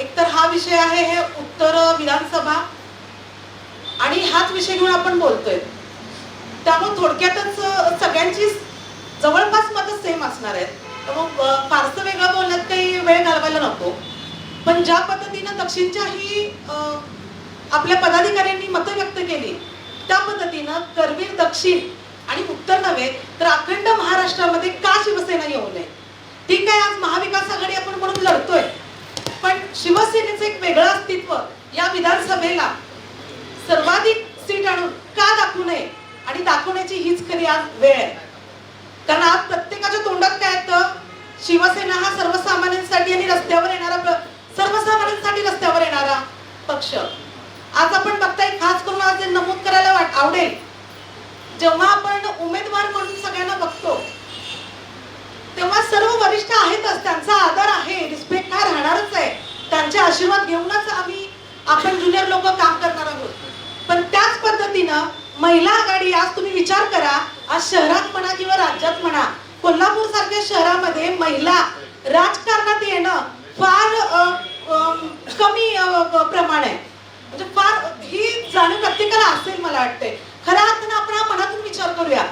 एकतर हा विषय आहे हे उत्तर विधानसभा आणि हाच विषय घेऊन आपण बोलतोय. त्यामुळे थोडक्यातच सगळ्यांची जवळपास मतं सेम असणार आहेत. त्यामुळे फारसं वेगळं बोलण्यात काही वेळ घालवायला नको. पण ज्या पद्धतीनं दक्षिणच्याही आपल्या पदाधिकाऱ्यांनी मतं व्यक्त केली त्या पद्धतीनं करवीर दक्षिण आणि उत्तर नव्हे तर अखंड महाराष्ट्रामध्ये का शिवसेना येऊ नये? ठीक आहे आज महाविकास आघाडी आपण म्हणून शिवसेनेचं एक वेगळं अस्तित्व या विधानसभेला सर्वाधिक सीट आणून का दाखवू नये? आणि दाखवण्याची हीच खरी आज वेळ आहे. कारण आज प्रत्येकाच्या तोंडात काय येतं? शिवसेना हा सर्वसामान्यांसाठी आणि रस्त्यावर येणारा सर्वसामान्यांसाठी रस्त्यावर येणारा पक्ष. आज आपण बघताय खास करून आज नमूद करायला वाट आवडेल. जेव्हा आपण उमेदवार म्हणून सगळ्यांना बघतो तेव्हा सर्व वरिष्ठ आहेतच त्यांचं आदर आहे रिस्पेक्ट हा राहणारच आहे त्यांचे आशीर्वाद घेऊनच आम्ही आपण ज्युनियर लोक काम करणार आहोत पण त्याच पद्धतीनं महिला आघाडी आज तुम्ही विचार करा आज शहरात म्हणा किंवा राज्यात म्हणा कोल्हापूर सारख्या शहरामध्ये महिला राजकारणात येणं फार कमी प्रमाण आहे. म्हणजे फार ही जाणीव प्रत्येकाला असेल मला वाटते खऱ्या अर्थानं आपण मनातून विचार करूया.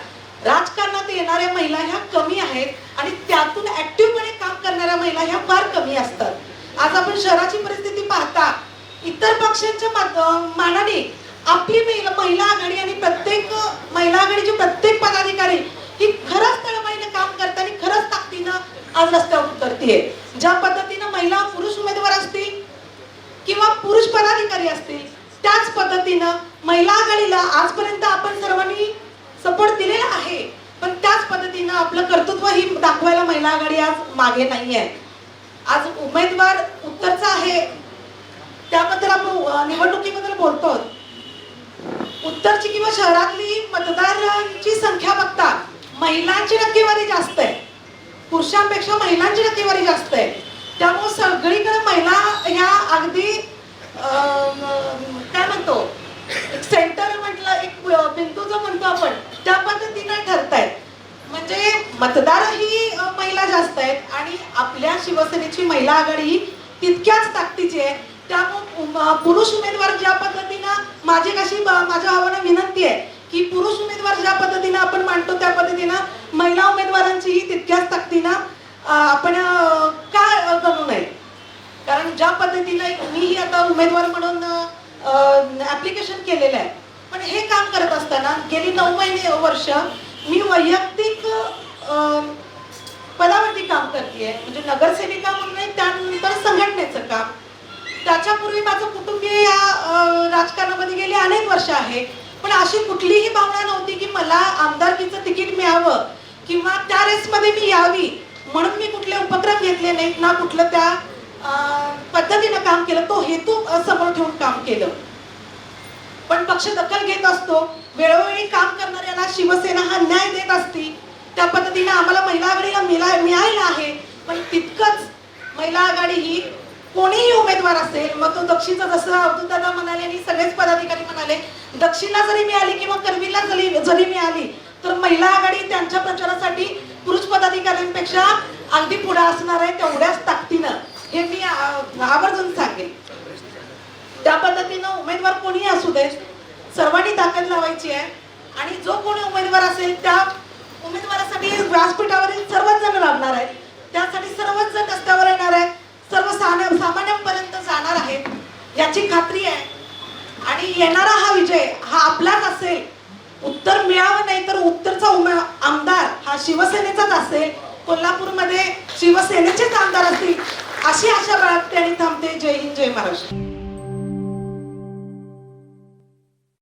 राजकारणात येणाऱ्या महिला ह्या कमी आहेत आणि त्यातून ऍक्टिव्हपणे काम करणाऱ्या महिला ह्या फार कमी असतात. आज आपण शहराची परिस्थिती पाहता इतर पक्षांच्या मानाने आपली महिला महिला आघाडी आणि प्रत्येक महिला आघाडीचे प्रत्येक पदाधिकारी ही खरंच तळमळीने काम करताना खरंच ताकदीनं आज रस्त्यावर उतरतीये ज्या पद्धतीनं महिला पुरुष उमेदवार असतील किंवा पुरुष पदाधिकारी असतील त्याच पद्धतीनं महिला आघाडीला आजपर्यंत आपण सर्वांनी सपोर्ट दिलेला आहे. पण त्याच पद्धतीनं आपलं कर्तृत्व ही दाखवायला महिला आघाडी आज मागे नाही आहे आज उमेदवार उत्तरचा आहे. त्याबद्दल आपण निवडणुकीबद्दल बोलतो उत्तरची किंवा शहरातली मतदारांची संख्या बघता महिलांची टक्केवारी जास्त आहे. पुरुषांपेक्षा महिलांची टक्केवारी जास्त आहे. त्यामुळे सगळीकडे महिला ह्या अगदी काय म्हणतो एक सेंटर म्हटलं एक बिंदू जो म्हणतो आपण त्या पद्धतीनं ठरतायत म्हणजे मतदारही महिला जास्त आहेत आणि आपल्या शिवसेनेची महिला आघाडी ही तितक्याच ताकदीची आहे. त्यामुळे पुरुष उमेदवार ज्या पद्धतीने माझी कशी माझ्या भावानं विनंती आहे की पुरुष उमेदवार ज्या पद्धतीनं आपण मांडतो त्या पद्धतीनं महिला उमेदवारांचीही तितक्याच ताकदीनं आपण का करू नये. कारण ज्या पद्धतीनं मीही आता उमेदवार म्हणून ऍप्लिकेशन केलेलं आहे पण हे काम करत असताना गेली नऊ महिने वर्ष मी वैयक्तिक पदावरती काम करते म्हणजे नगरसेविका म्हणून त्यानंतर संघटनेचं काम. त्याच्यापूर्वी माझं कुटुंबीय या अनेक वर्ष आहे. पण अशी कुठलीही भावना नव्हती की मला आमदारकीचं तिकीट मिळावं किंवा त्या रेसमध्ये मी यावी म्हणून मी कुठले उपक्रम घेतले नाहीत ना कुठलं त्या पद्धतीनं काम केलं तो हेतू समोर ठेवून काम केलं. पण पक्ष दखल घेत असतो. वेळोवेळी काम करणाऱ्याला शिवसेना हा न्याय देत असती. त्या पद्धतीने आम्हाला महिला आघाडीला मिळायला आहे. पण तितकंच महिला आघाडी ही कोणीही उमेदवार असेल मग तो दक्षिणचा जसं अवधूत दादा म्हणाले आणि सगळेच पदाधिकारी म्हणाले दक्षिणला जरी मिळाली किंवा करवीरला जरी जरी मिळाली तर महिला आघाडी त्यांच्या प्रचारासाठी पुरुष पदाधिकाऱ्यांपेक्षा अगदी पुढे असणार आहे तेवढ्याच ताकदीनं. हे मी आवर्जून सांगेन. त्या पद्धतीनं उमेदवार कोणीही असू दे सर्वांनी ताकद लावायची आहे. आणि जो कोणी उमेदवार असेल त्या उमेदवारासाठी व्यासपीठावरील सर्वच जण लाभणार आहेत. त्यासाठी सर्वच जण रस्त्यावर येणार आहेत. सर्व सामान्यांपर्यंत जाणार आहेत याची खात्री आहे. आणि येणारा हा विजय हा आपलाच असेल. उत्तर मिळावं नाही तर उत्तरचा उमेद आमदार हा शिवसेनेचाच असेल. कोल्हापूरमध्ये शिवसेनेचेच आमदार असतील अशी आशा बाळगते आणि थांबते. जय हिंद जय महाराष्ट्र.